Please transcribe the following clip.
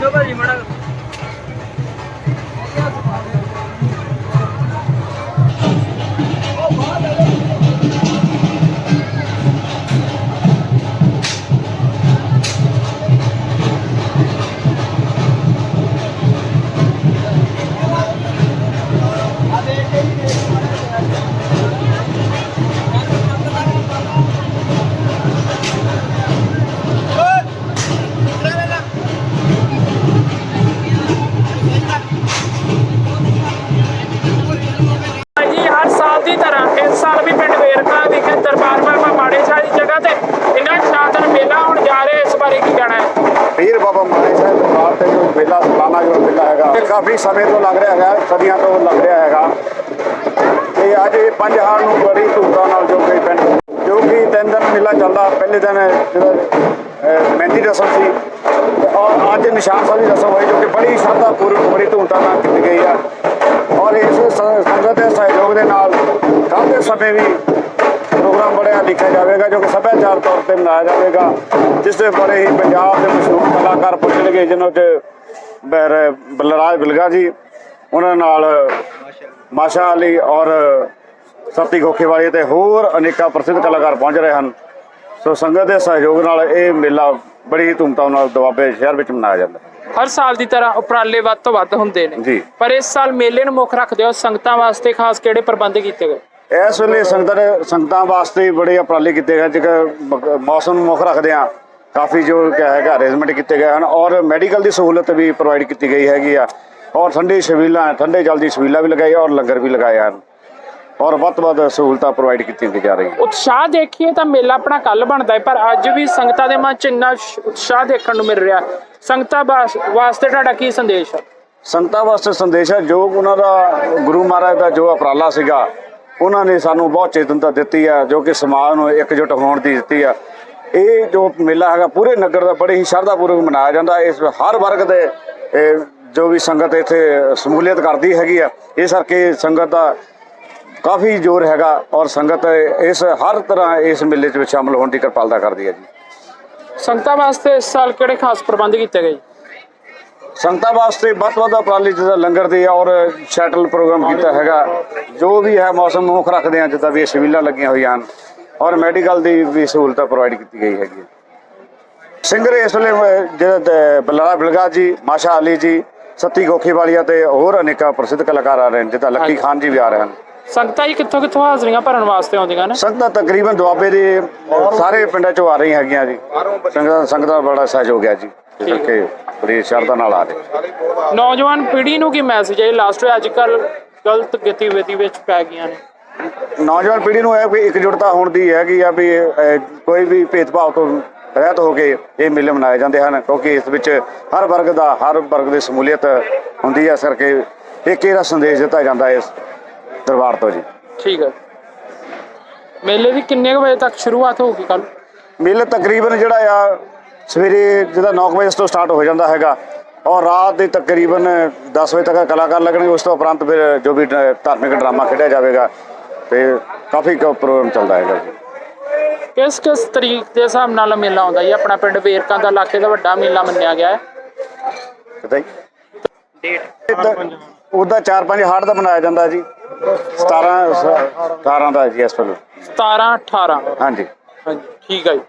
Video ਭਾਜੀ ਬਣਾ ਇਹ ਕਾਫੀ ਸਮੇਂ ਤੋਂ ਲੱਗ ਰਿਹਾ ਹੈਗਾ, ਸਦੀਆਂ ਤੋਂ ਲੱਗ ਰਿਹਾ ਹੈਗਾ। ਤੇ ਅੱਜ ਇਹ ਪੰਜ ਹਾਰ ਨੂੰ ਬੜੀ ਧੂਮਧਾਮ ਨਾਲ ਜੋ ਕਿ ਪਿੰਡ ਜੋ ਕਿ ਤਿੰਨ ਦਿਨ ਮੇਲਾ ਚੱਲਦਾ, ਪਹਿਲੇ ਦਿਨ ਜਿਹੜਾ ਮਹਿੰਦੀ ਰਸਮ ਸੀ। ਔਰ ਅੱਜ ਨਿਸ਼ਾਨ ਸਾਹਿਬ ਦੀ ਰਸਮ ਹੋਈ ਜੋ ਕਿ ਬੜੀ ਸ਼ਰਧਾ ਪੂਰਵਕ ਬੜੀ ਧੂਮਧਾਮ ਨਾਲ ਕੀਤੀ ਗਈ ਆ। ਔਰ ਇਸ ਸੰਗਤ ਦੇ ਸਹਿਯੋਗ ਦੇ ਨਾਲ ਕੱਲ੍ਹ ਸਮੇਂ ਵੀ ਪ੍ਰੋਗਰਾਮ ਬੜਿਆ ਲਿਖਿਆ ਜਾਵੇਗਾ, ਜੋ ਕਿ ਸੱਭਿਆਚਾਰ ਤੌਰ ਤੇ ਮਨਾਇਆ ਜਾਵੇਗਾ, ਜਿਸ ਦੇ ਬਾਰੇ ਹੀ ਪੰਜਾਬ ਦੇ ਮਸ਼ਹੂਰ ਕਲਾਕਾਰ ਪੁੱਛਣਗੇ, ਜਿਨ੍ਹਾਂ ਚ ਬਲਰਾਜ ਬਿਲਗਾ ਜੀ ਉਹਨਾਂ ਨਾਲ ਮਾਸ਼ਾ ਅਲੀ ਔਰ ਸਤੀ ਖੋਖੇਵਾਲੀ ਤੇ ਹੋਰ ਅਨੇਕਾਂ ਪ੍ਰਸਿੱਧ ਕਲਾਕਾਰ ਪਹੁੰਚ ਰਹੇ ਹਨ। ਸੋ ਸੰਗਤ ਦੇ ਸਹਿਯੋਗ ਨਾਲ ਇਹ ਮੇਲਾ ਬੜੀ ਧੂਮਧਾਮ ਨਾਲ ਦੁਆਬੇ ਸ਼ਹਿਰ ਵਿੱਚ ਮਨਾਇਆ ਜਾਂਦਾ ਹੈ। ਹਰ ਸਾਲ ਦੀ ਤਰ੍ਹਾਂ ਉਪਰਾਲੇ ਵੱਧ ਤੋਂ ਵੱਧ ਹੁੰਦੇ ਨੇ। ਜੀ। ਪਰ ਇਸ ਸਾਲ ਮੇਲੇ ਨੂੰ ਮੁੱਖ ਰੱਖਦੇ ਹੋ ਸੰਗਤਾਂ ਵਾਸਤੇ ਖਾਸ ਕਿਹੜੇ ਪ੍ਰਬੰਧ ਕੀਤੇ ਗਏ? ਇਸ ਵੇਲੇ ਸੰਗਤਾਂ ਸੰਗਤਾਂ ਵਾਸਤੇ ਬੜੇ ਉਪਰਾਲੇ ਕੀਤੇ ਗਏ ਜਿਵੇਂ ਮੌਸਮ ਨੂੰ ਮੁੱਖ ਰੱਖਦੇ ਆ ਕਾਫੀ ਜੋ ਹੈਗਾ ਅਰੇਂਜਮੈਂਟ ਕੀਤੇ ਗਏ ਹਨ ਔਰ ਮੈਡੀਕਲ ਦੀ ਸਹੂਲਤ ਵੀ ਪ੍ਰੋਵਾਈਡ ਕੀਤੀ ਗਈ ਹੈਗੀ ਆ। ਔਰ ਠੰਡੇ ਛਬੀਲਾਂ ਠੰਡੇ ਜਲ ਦੀ ਛਬੀਲਾਂ ਵੀ ਲਗਾਈ ਔਰ ਲੰਗਰ ਵੀ ਲਗਾਏ ਹਨ। ਔਰ ਵੱਧ ਵੱਧ ਸਹੂਲਤਾਂ ਪ੍ਰੋਵਾਈਡ ਕੀਤੀਆਂ ਜਾ ਰਹੀਆਂ ਉਤਸ਼ਾਹ ਦੇਖੀਏ ਤਾਂ ਮੇਲਾ ਆਪਣਾ ਕੱਲ ਬਣਦਾ ਹੈ ਪਰ ਅੱਜ ਵੀ ਸੰਗਤਾਂ ਦੇ ਮਨ 'ਚ ਇੰਨਾ ਉਤਸ਼ਾਹ ਦੇਖਣ ਨੂੰ ਮਿਲ ਰਿਹਾ। ਸੰਗਤਾਂ ਵਾਸ- ਵਾਸਤੇ ਤੁਹਾਡਾ ਕੀ ਸੰਦੇਸ਼ ਹੈ? ਸੰਗਤਾਂ ਵਾਸਤੇ ਸੰਦੇਸ਼ ਹੈ ਜੋ ਉਹਨਾਂ ਦਾ ਗੁਰੂ ਮਹਾਰਾਜ ਦਾ ਜੋ ਉਪਰਾਲਾ ਸੀਗਾ ਉਹਨਾਂ ਨੇ ਸਾਨੂੰ ਬਹੁਤ ਚੇਤਨਤਾ ਦਿੱਤੀ ਆ ਜੋ ਕਿ ਸਮਾਜ ਨੂੰ ਇਕਜੁੱਟ ਹੋਣ ਦੀ ਦਿੱਤੀ ਆ ਇਹ ਜੋ ਮੇਲਾ ਹੈਗਾ ਪੂਰੇ ਨਗਰ ਦਾ ਬੜੇ ਹੀ ਸ਼ਰਧਾਪੂਰਵਕ ਮਨਾਇਆ ਜਾਂਦਾ। ਇਸ ਹਰ ਵਰਗ ਦੇ ਜੋ ਵੀ ਸੰਗਤ ਇੱਥੇ ਸਮੂਲੀਅਤ ਕਰਦੀ ਹੈਗੀ ਆ ਇਸ ਕਰਕੇ ਸੰਗਤ ਦਾ ਕਾਫੀ ਜ਼ੋਰ ਹੈਗਾ ਔਰ ਸੰਗਤ ਇਸ ਹਰ ਤਰ੍ਹਾਂ ਇਸ ਮੇਲੇ 'ਚ ਸ਼ਾਮਲ ਹੋਣ ਦੀ ਕਿਰਪਾਲਤਾ ਕਰਦੀ ਹੈ ਜੀ। ਸੰਗਤਾਂ ਵਾਸਤੇ ਇਸ ਸਾਲ ਕਿਹੜੇ ਖਾਸ ਪ੍ਰਬੰਧ ਕੀਤੇ ਗਏ? ਸੰਗਤਾਂ ਵਾਸਤੇ ਵੱਧ ਵੱਧ ਉਪਰਾਲੇ ਜਿੱਦਾਂ ਲੰਗਰ ਦੇ ਔਰ ਸ਼ਟਲ ਪ੍ਰੋਗਰਾਮ ਕੀਤਾ ਹੈਗਾ। ਜੋ ਵੀ ਹੈ ਮੌਸਮ ਮੁੱਖ ਰੱਖਦੇ ਆ ਜਿੱਦਾਂ ਵੀ ਛਬੀਲਾਂ ਲੱਗੀਆਂ ਹੋਈਆਂ ਹਨ। ਔਰ ਮੈਡੀਕਲ ਦੀ ਵੀ ਸਹੂਲਤ ਪ੍ਰੋਵਾਈਡ ਕੀਤੀ ਗਈ ਹੈਗੀ ਸਿੰਗਰ ਇਸ ਵੇਲੇ ਜਿਹੜਾ ਬਲਰਾ ਬਿਲਗਾ ਜੀ ਮਾਸ਼ਾ ਅਲੀ ਜੀ ਸਤੀ ਗੋਖੀਵਾਲੀਆ ਤੇ ਹੋਰ ਅਨੇਕਾਂ ਪ੍ਰਸਿੱਧ ਕਲਾਕਾਰ ਆ ਰਹੇ ਨੇ ਜਿੱਦਾਂ ਲੱਕੀ ਖਾਨ ਜੀ ਵੀ ਆ ਰਹੇ ਹਨ। ਸੰਗਤਾਂ ਜੀ ਕਿੱਥੋਂ ਕਿੱਥੋਂ ਹਾਜ਼ਰੀਆਂ ਭਰਨ ਵਾਸਤੇ ਆਉਂਦੀਆਂ ਨੇ? ਸੰਗਤਾਂ ਤਕਰੀਬਨ ਦੁਆਬੇ ਦੇ ਸਾਰੇ ਪਿੰਡਾਂ ਚੋਂ ਆ ਰਹੀਆਂ ਹੈਗੀਆਂ ਜੀ। ਸੰਗਤਾਂ ਸੰਗਤਾਂ ਬੜਾ ਸਹਿਯੋਗ ਹੈ ਜੀ ਕਰਕੇ ਬੜੀ ਸ਼ਰਧਾ ਨਾਲ ਆ ਰਹੇ ਨੌਜਵਾਨ ਪੀੜ੍ਹੀ ਨੂੰ ਕੀ ਮੈਸੇਜ ਹੈ? ਲਾਸਟ ਅੱਜ ਕੱਲ ਗਲਤ ਗਤੀਵਿਧੀ ਵਿੱਚ ਪੈ ਗਈਆਂ ਨੇ। ਨੌਜਵਾਨ ਪੀੜ੍ਹੀ ਨੂੰ ਇਹ ਵੀ ਇਕਜੁੱਟਤਾ ਹੋਣ ਦੀ ਹੈਗੀ ਆ ਵੀ ਅਹ, ਕੋਈ ਵੀ ਭੇਦਭਾਵ ਤੋਂ ਰਹਿਤ ਹੋ ਕੇ ਇਹ ਮੇਲੇ ਮਨਾਏ ਜਾਂਦੇ ਹਨ ਕਿਉਂਕਿ ਇਸ ਵਿੱਚ ਹਰ ਵਰਗ ਦਾ ਹਰ ਵਰਗ ਦੀ ਸਮੂਲੀਅਤ ਹੁੰਦੀ ਹੈ ਇਸ ਕਰਕੇ ਇੱਕ ਇਹਦਾ ਸੰਦੇਸ਼ ਦਿੱਤਾ ਜਾਂਦਾ ਹੈ ਇਸ ਦਰਬਾਰ ਤੋਂ ਜੀ? ਠੀਕ ਹੈ। ਮੇਲੇ ਦੀ ਕਿੰਨੇ ਕੁ ਵਜੇ ਤੱਕ ਸ਼ੁਰੂਆਤ ਹੋਊਗੀ ਕੱਲ ਮੇਲਾ ਤਕਰੀਬਨ ਜਿਹੜਾ ਆ ਸਵੇਰੇ ਜਿਹਦਾ 9 ਵਜੇ ਤੋਂ ਸਟਾਰਟ ਹੋ ਜਾਂਦਾ ਹੈਗਾ ਔਰ ਰਾਤ ਦੇ ਤਕਰੀਬਨ 10 ਵਜੇ ਤੱਕ ਕਲਾਕਾਰ ਲੱਗਣਗੇ ਉਸ ਤੋਂ ਉਪਰੰਤ ਫਿਰ ਜੋ ਵੀ ਡ- ਧਾਰਮਿਕ ਡਰਾਮਾ ਖੇਡਿਆ ਜਾਵੇਗਾ ਤੇ ਕਾਫੀ ਕੁ ਪ੍ਰੋਗਰਾਮ ਚੱਲਦਾ ਹੈਗਾ ਜੀ। ਕਿਸ ਕਿਸ ਤਰੀਕ ਦੇ ਹਿਸਾਬ ਨਾਲ ਮੇਲਾ ਆਉਂਦਾ ਜੀ? ਆਪਣਾ ਪਿੰਡ ਵੇਰਕਾਂ ਦਾ ਇਲਾਕੇ ਦਾ ਵੱਡਾ ਮੇਲਾ ਮੰਨਿਆ ਗਿਆ ਹੈ। ਡੇਟ ਉਹਦਾ 4-5 ਹਾਰਟ ਦਾ ਬਣਾਇਆ ਜਾਂਦਾ ਜੀ। 17 18 ਦਾ ਜੀ ਇਸ ਵੇਲੇ। 17 18 ਹਾਂਜੀ। ਹਾਂਜੀ ਠੀਕ ਹੈ ਜੀ।